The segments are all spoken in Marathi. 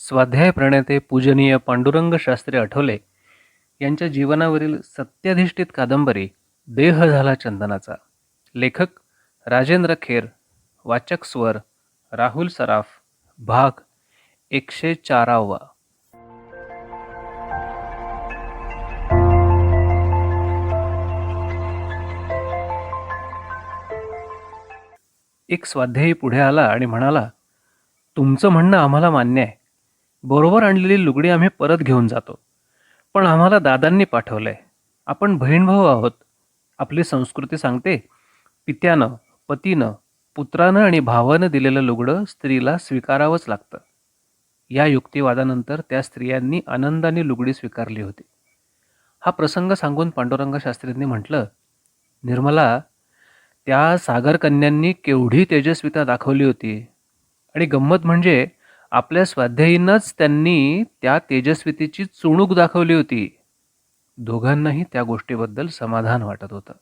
स्वाध्याय प्रणेते पूजनीय पांडुरंग शास्त्री आठवले यांच्या जीवनावरील सत्याधिष्ठित कादंबरी देह झाला चंदनाचा. लेखक राजेंद्र खेर वाचक स्वर राहुल सराफ भाग एकशे चारावा. एक स्वाध्यायी पुढे आला आणि म्हणाला तुमचं म्हणणं आम्हाला मान्य आहे. बरोबर आणलेली लुगडी आम्ही परत घेऊन जातो. पण आम्हाला दादांनी पाठवलंय. आपण बहीण भाऊ आहोत. आपली संस्कृती सांगते. पित्यानं पतीनं पुत्रानं आणि भावानं दिलेलं लुगडं स्त्रीला स्वीकारावंच लागतं. या युक्तिवादानंतर त्या स्त्रियांनी आनंदाने लुगडी स्वीकारली होती. हा प्रसंग सांगून पांडुरंग शास्त्रींनी म्हटलं निर्मला त्या सागरकन्यांनी केवढी तेजस्विता दाखवली होती. आणि गंमत म्हणजे आपल्या स्वाध्यायींनाच त्यांनी त्या तेजस्वितीची चुणूक दाखवली होती. दोघांनाही त्या गोष्टीबद्दल समाधान वाटत होतं.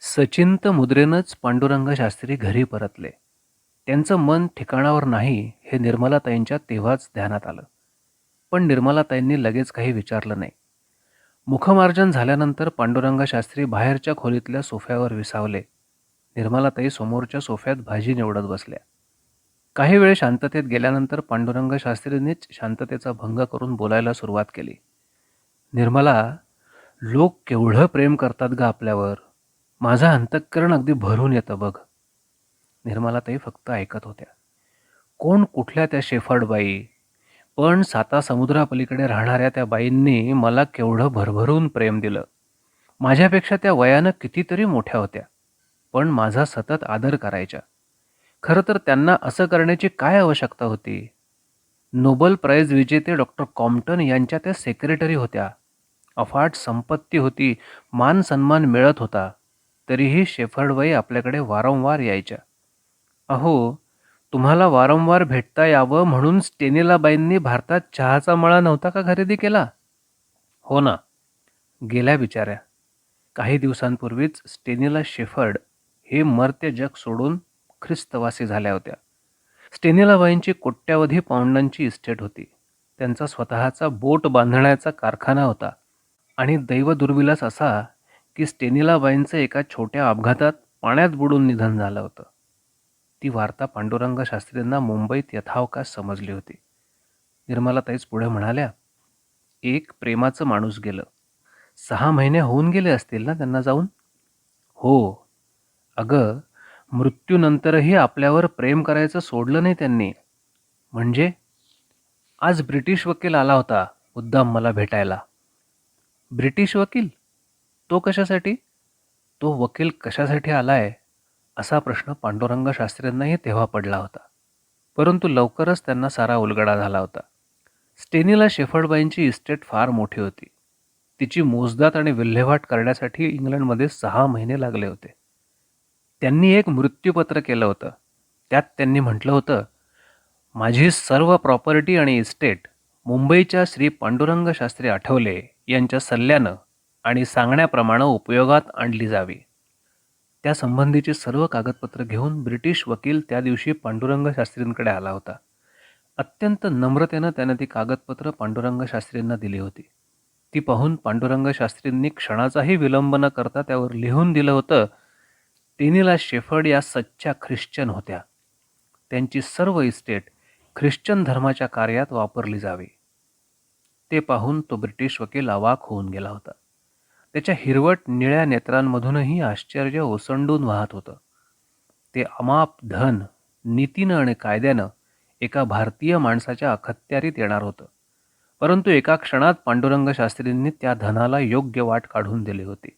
सचिंत मुद्रेनंच पांडुरंग शास्त्री घरी परतले. त्यांचं मन ठिकाणावर नाही हे निर्मलाताईंच्या तेव्हाच ध्यानात आलं. पण निर्मलाताईंनी लगेच काही विचारलं नाही. मुखमार्जन झाल्यानंतर पांडुरंग शास्त्री बाहेरच्या खोलीतल्या सोफ्यावर विसावले. निर्मलाताई समोरच्या सोफ्यात भाजी निवडत बसल्या. काही वेळ शांततेत गेल्यानंतर पांडुरंग शास्त्रींनीच शांततेचा भंग करून बोलायला सुरुवात केली. निर्मला लोक केवढं प्रेम करतात ग आपल्यावर. माझं अंतःकरण अगदी भरून येतं बघ. निर्मला ते फक्त ऐकत होत्या. कोण कुठल्या त्या शेफर्डबाई पण साता समुद्रापलीकडे राहणाऱ्या त्या बाईंनी मला केवढं भरभरून प्रेम दिलं. माझ्यापेक्षा त्या वयानं कितीतरी मोठ्या होत्या पण माझा सतत आदर करायच्या. खरं तर त्यांना असं करण्याची काय आवश्यकता होती? नोबल प्राईज विजेते डॉक्टर कॉम्प्टन यांच्या त्या सेक्रेटरी होत्या. अफाट संपत्ती होती मान सन्मान मिळत होता. तरीही शेफर्डबाई आपल्याकडे वारंवार यायच्या. अहो तुम्हाला वारंवार भेटता यावं म्हणून स्टेनिलाबाईंनी भारतात चहाचा मळा नव्हता का खरेदी केला? हो ना. गेल्या बिचाऱ्या. काही दिवसांपूर्वीच स्टेनिला शेफर्ड हे मर्त्य जग सोडून ख्रिस्तवासी झाल्या होत्या. स्टेनिलाबाईंची कोट्यावधी पाऊंडांची इस्टेट होती. त्यांचा स्वतःचा बोट बांधण्याचा कारखाना होता. आणि दैवदुर्विलास असा की स्टेनिलाबाईंचं एका छोट्या अपघातात पाण्यात बुडून निधन झालं होतं. ती वार्ता पांडुरंग शास्त्रींना मुंबईत यथावकाश समजली होती. निर्मलाताईच पुढे म्हणाल्या एक प्रेमाचं माणूस गेलं. सहा महिने होऊन गेले असतील ना त्यांना जाऊन? हो. अगं मृत्यूनंतरही आपल्यावर प्रेम करायचं सोडलं नाही त्यांनी. म्हणजे? आज ब्रिटिश वकील आला होता मुद्दाम मला भेटायला. ब्रिटिश वकील? तो कशासाठी? तो वकील कशासाठी आलाय? असा प्रश्न पांडुरंग शास्त्रींनाही तेव्हा पडला होता. परंतु लवकरच त्यांना सारा उलगडा झाला होता. स्टेनीला शेफर्डबाईंची इस्टेट फार मोठी होती. तिची मोजदात आणि विल्हेवाट करण्यासाठी इंग्लंडमध्ये सहा महिने लागले होते. त्यांनी एक मृत्यूपत्र केलं होतं. त्यात त्यांनी म्हटलं होतं माझी सर्व प्रॉपर्टी आणि इस्टेट मुंबईच्या श्री पांडुरंग शास्त्री आठवले यांच्या सल्ल्यानं आणि सांगण्याप्रमाणे उपयोगात आणली जावी. त्या संबंधीची सर्व कागदपत्र घेऊन ब्रिटिश वकील त्या दिवशी पांडुरंग शास्त्रींकडे आला होता. अत्यंत नम्रतेनं त्यानं ती कागदपत्र पांडुरंग शास्त्रींना दिली होती. ती पाहून पांडुरंग शास्त्रींनी क्षणाचाही विलंब न करता त्यावर लिहून दिलं होतं टेनिला शेफर्ड या सच्च्या ख्रिश्चन होत्या. त्यांची सर्व इस्टेट ख्रिश्चन धर्माच्या कार्यात वापरली जावी. ते पाहून तो ब्रिटिश वकील अवाक होऊन गेला होता. त्याच्या हिरवट निळ्या नेत्रांमधूनही आश्चर्य ओसंडून वाहत होतं. ते अमाप धन नीतीनं आणि कायद्यानं एका भारतीय माणसाच्या अखत्यारीत येणार होतं. परंतु एका क्षणात पांडुरंग शास्त्रींनी त्या धनाला योग्य वाट काढून दिली होती.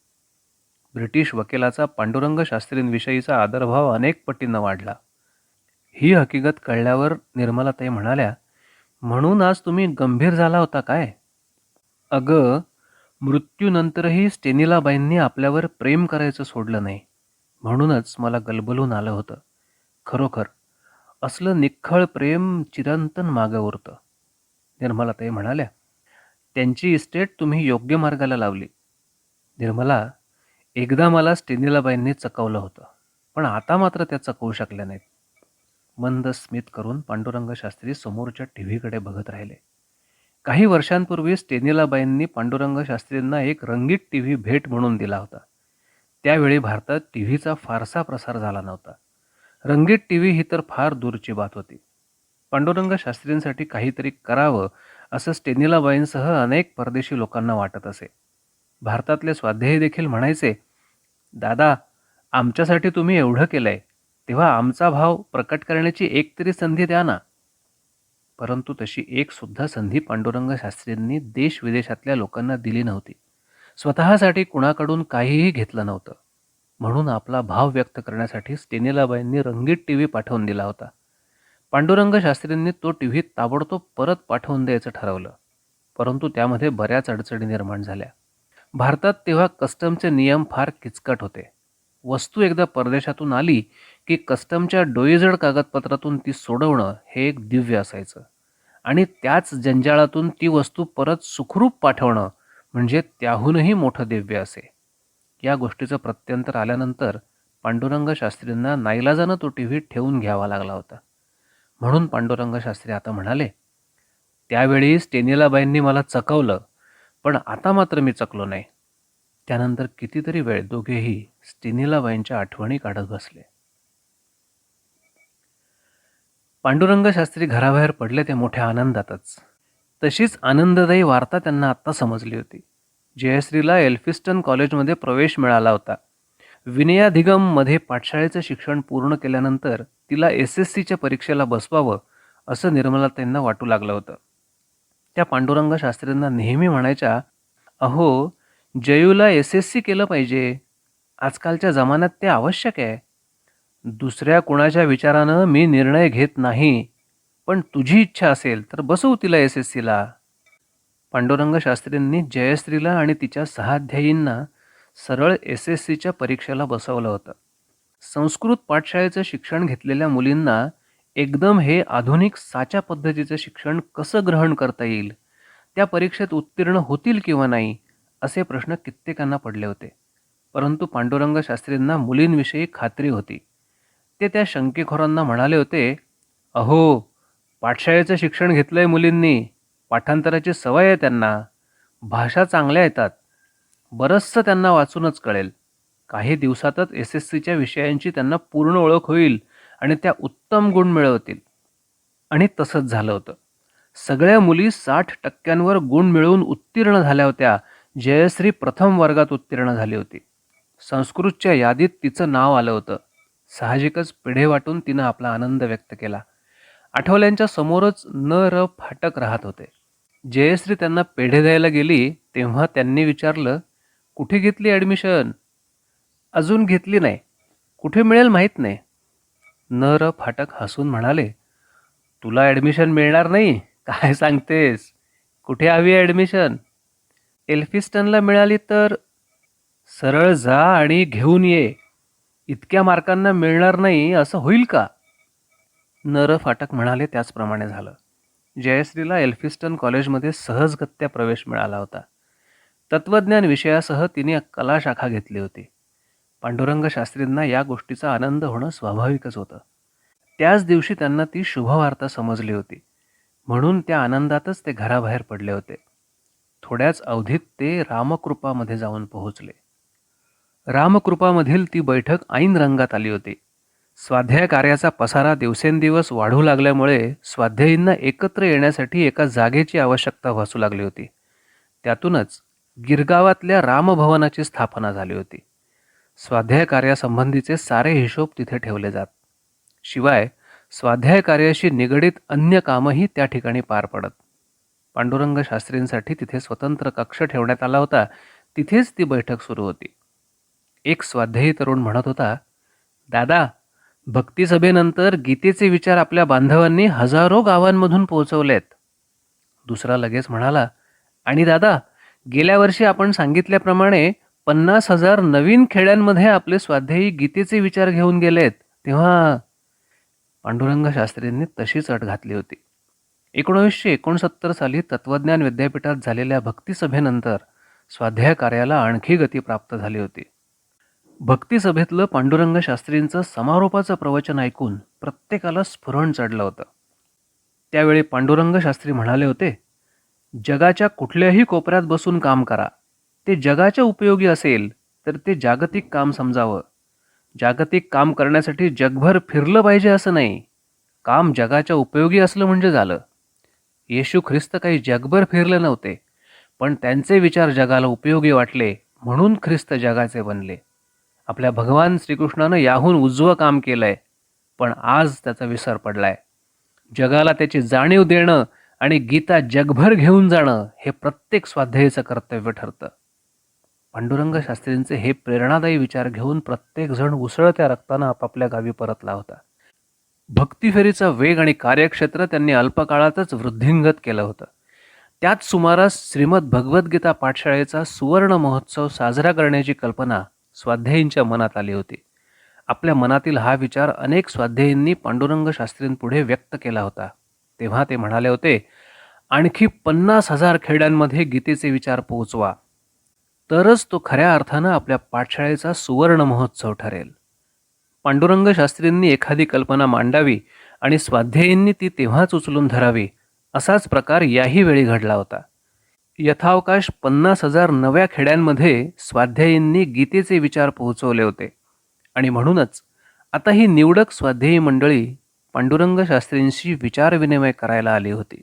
ब्रिटिश वकिलाचा पांडुरंग शास्त्रींविषयीचा आदरभाव अनेक पटींना वाढला. ही हकीकत कळल्यावर निर्मलाताई म्हणाल्या म्हणून आज तुम्ही गंभीर झाला होता काय? अगं मृत्यूनंतरही स्टेनिलाबाईंनी आपल्यावर प्रेम करायचं सोडलं नाही. म्हणूनच मला गलबलून आलं होतं. खरोखर असलं निखळ प्रेम चिरंतन मागं उरतं निर्मलाताई म्हणाल्या त्यांची इस्टेट तुम्ही योग्य मार्गाला लावली. निर्मला एकदा मला स्टेनिलाबाईंनी चकवलं होतं पण आता मात्र त्या चकवू शकल्या नाहीत. मंद स्मित करून पांडुरंग शास्त्री समोरच्या टी व्हीकडे बघत राहिले. काही वर्षांपूर्वी स्टेनिलाबाईंनी पांडुरंग शास्त्रींना एक रंगीत टी व्ही भेट म्हणून दिला होता. त्यावेळी भारतात टी व्हीचा फारसा प्रसार झाला नव्हता. रंगीत टी व्ही ही तर फार दूरची बात होती. पांडुरंग शास्त्रींसाठी काहीतरी करावं असं स्टेनिलाबाईंसह अनेक परदेशी लोकांना वाटत असे. भारतातले स्वाध्यायी देखील म्हणायचे दादा आमच्यासाठी तुम्ही एवढं केलंय तेव्हा आमचा भाव प्रकट करण्याची एक तरी संधी द्या ना. परंतु तशी एक सुद्धा संधी पांडुरंग शास्त्रींनी देश विदेशातल्या लोकांना दिली नव्हती. स्वतःसाठी कुणाकडून काहीही घेतलं नव्हतं. म्हणून आपला भाव व्यक्त करण्यासाठी स्टेनिलाबाईंनी रंगीत टी व्ही पाठवून दिला होता. पांडुरंग शास्त्रींनी तो टी व्ही ताबडतोब परत पाठवून द्यायचं ठरवलं. परंतु त्यामध्ये बऱ्याच अडचणी निर्माण झाल्या. भारतात तेव्हा कस्टमचे नियम फार किचकट होते. वस्तू एकदा परदेशातून आली की कस्टमच्या डोईजड कागदपत्रातून ती सोडवणं हे एक दिव्य असायचं. आणि त्याच जंजाळातून ती वस्तू परत सुखरूप पाठवणं म्हणजे त्याहूनही मोठं दिव्य असे. या गोष्टीचं प्रत्यंतर आल्यानंतर पांडुरंग शास्त्रींना नाईलाजानं तो टी व्ही ठेवून घ्यावा लागला होता. म्हणून पांडुरंग शास्त्री आता म्हणाले त्यावेळी स्टेनिलाबाईंनी मला चकवलं. पण आता मात्र मी चकलो नाही. त्यानंतर कितीतरी वेळ दोघेही स्टेनिलाबाईंच्या आठवणी काढत बसले. पांडुरंग शास्त्री घराबाहेर पडले ते मोठ्या आनंदातच. तशीच आनंददायी वार्ता त्यांना आत्ता समजली होती. जयश्रीला एल्फिस्टन कॉलेजमध्ये प्रवेश मिळाला होता. विनयाधिगममध्ये पाठशाळेचं शिक्षण पूर्ण केल्यानंतर तिला एस एस सीच्या परीक्षेला बसवावं असं निर्मला त्यांना वाटू लागलं होतं. त्या पांडुरंग शास्त्रींना नेहमी म्हणायच्या अहो जयूला एस एस सी केलं पाहिजे. आजकालच्या जमान्यात ते आवश्यक आहे. दुसऱ्या कुणाच्या विचारानं मी निर्णय घेत नाही पण तुझी इच्छा असेल तर बसवू तिला एस एस सीला. पांडुरंग शास्त्रींनी जयश्रीला आणि तिच्या सहाध्यायींना सरळ एस एस सीच्या परीक्षेला बसवलं होतं. संस्कृत पाठशाळेचं शिक्षण घेतलेल्या मुलींना एकदम हे आधुनिक साच्या पद्धतीचं शिक्षण कसं ग्रहण करता येईल? त्या परीक्षेत उत्तीर्ण होतील किंवा नाही असे प्रश्न कित्येकांना पडले होते. परंतु पांडुरंग शास्त्रींना मुलींविषयी खात्री होती. ते त्या शंकेखोरांना म्हणाले होते अहो पाठशाळेचं शिक्षण घेतलंय मुलींनी पाठांतराची सवय आहे त्यांना भाषा चांगल्या येतात बरंचसं त्यांना वाचूनच कळेल. काही दिवसातच एस एस सीच्या विषयांची त्यांना पूर्ण ओळख होईल आणि त्या उत्तम गुण मिळवतील. आणि तसंच झालं होतं. सगळ्या मुली साठ टक्क्यांवर गुण मिळवून उत्तीर्ण झाल्या होत्या. जयश्री प्रथम वर्गात उत्तीर्ण झाली होती. संस्कृतच्या यादीत तिचं नाव आलं होतं. साहजिकच पिढे वाटून तिनं आपला आनंद व्यक्त केला. आठवल्यांच्या समोरच न र फाटक राहत होते. जयश्री त्यांना पेढे द्यायला गेली तेव्हा त्यांनी विचारलं कुठे घेतली ॲडमिशन? अजून घेतली नाही. कुठे मिळेल माहीत नाही. न र फाटक हसून म्हणाले तुला ॲडमिशन मिळणार नाही? काय सांगतेस? कुठे हवी ॲडमिशन एल्फिस्टनला मिळाली तर सरळ जा आणि घेऊन ये. इतक्या मार्कांना मिळणार नाही असं होईल का? नर फाटक म्हणाले त्याचप्रमाणे झालं. जयश्रीला एल्फिस्टन कॉलेजमध्ये सहजगत्या प्रवेश मिळाला होता. तत्त्वज्ञान विषयासह तिने कला शाखा घेतली होती. पांडुरंग शास्त्रींना या गोष्टीचा आनंद होणं स्वाभाविकच होतं. त्याच दिवशी त्यांना ती शुभवार्ता समजली होती. म्हणून त्या आनंदातच ते घराबाहेर पडले होते. थोड्याच अवधीत ते रामकृपामध्ये जाऊन पोहोचले. रामकृपामधील ती बैठक ऐन रंगात आली होती. स्वाध्याय कार्याचा पसारा दिवसेंदिवस वाढू लागल्यामुळे स्वाध्यायींना एकत्र येण्यासाठी एका जागेची आवश्यकता भासू लागली होती. त्यातूनच गिरगावातल्या रामभवनाची स्थापना झाली होती. स्वाध्याय कार्यासंबंधीचे सारे हिशोब तिथे ठेवले जात. शिवाय स्वाध्याय कार्याशी निगडीत अन्य कामही त्या ठिकाणी पार पडत. पांडुरंग शास्त्रींसाठी तिथे स्वतंत्र कक्ष ठेवण्यात आला होता. तिथेच ती बैठक सुरू होती. एक स्वाध्यायी तरुण म्हणत होता दादा भक्तिसभेनंतर गीतेचे विचार आपल्या बांधवांनी हजारो गावांमधून पोहोचवलेत. दुसरा लगेच म्हणाला आणि दादा गेल्या वर्षी आपण सांगितल्याप्रमाणे पन्नास हजार नवीन खेड्यांमध्ये आपले स्वाध्यायी गीतेचे विचार घेऊन गेलेत तेव्हा पांडुरंग शास्त्रींनी तशीच अट घातली होती. एकोणीसशे एकोणसत्तर साली तत्वज्ञान विद्यापीठात झालेल्या भक्तिसभेनंतर स्वाध्याय कार्याला आणखी गती प्राप्त झाली होती. भक्तिसभेतलं पांडुरंग शास्त्रींचं समारोपाचं प्रवचन ऐकून प्रत्येकाला स्फुरण चढलं होतं. त्यावेळी पांडुरंग शास्त्री म्हणाले होते जगाच्या कुठल्याही कोपऱ्यात बसून काम करा. ते जगाच्या उपयोगी असेल तर ते जागतिक काम समजावं. जागतिक काम करण्यासाठी जगभर फिरलं पाहिजे असं नाही. काम जगाच्या उपयोगी असलं म्हणजे झालं. येशू ख्रिस्त काही जगभर फिरले नव्हते पण त्यांचे विचार जगाला उपयोगी वाटले म्हणून ख्रिस्त जगाचे बनले. आपल्या भगवान श्रीकृष्णानं याहून उजवं काम केलंय पण आज त्याचा विसर पडलाय. जगाला त्याची जाणीव देणं आणि गीता जगभर घेऊन जाणं हे प्रत्येक स्वाध्यायाचं कर्तव्य ठरतं. पांडुरंग शास्त्रींचे हे प्रेरणादायी विचार घेऊन प्रत्येकजण उसळत्या रक्तानं आपापल्या गावी परतला होता. भक्तिफेरीचा वेग आणि कार्यक्षेत्र त्यांनी अल्पकाळातच वृद्धिंगत केलं होतं. त्याच सुमारास श्रीमद भगवद्गीता पाठशाळेचा सुवर्ण महोत्सव साजरा करण्याची कल्पना स्वाध्यायींच्या मनात आली होती. आपल्या मनातील हा विचार अनेक स्वाध्यायींनी पांडुरंग शास्त्रींपुढे व्यक्त केला होता. तेव्हा ते म्हणाले होते आणखी पन्नास हजार खेड्यांमध्ये गीतेचे विचार पोहोचवा. तरच तो खऱ्या अर्थानं आपल्या पाठशाळेचा सुवर्ण महोत्सव ठरेल. पांडुरंग शास्त्रींनी एखादी कल्पना मांडावी आणि स्वाध्यायींनी ती तेव्हाच उचलून धरावी असाच प्रकार याही वेळी घडला होता. यथावकाश पन्नास हजार नव्या खेड्यांमध्ये स्वाध्यायींनी गीतेचे विचार पोहोचवले होते. आणि म्हणूनच आता ही निवडक स्वाध्यायी मंडळी पांडुरंग शास्त्रींशी विचारविनिमय करायला आली होती.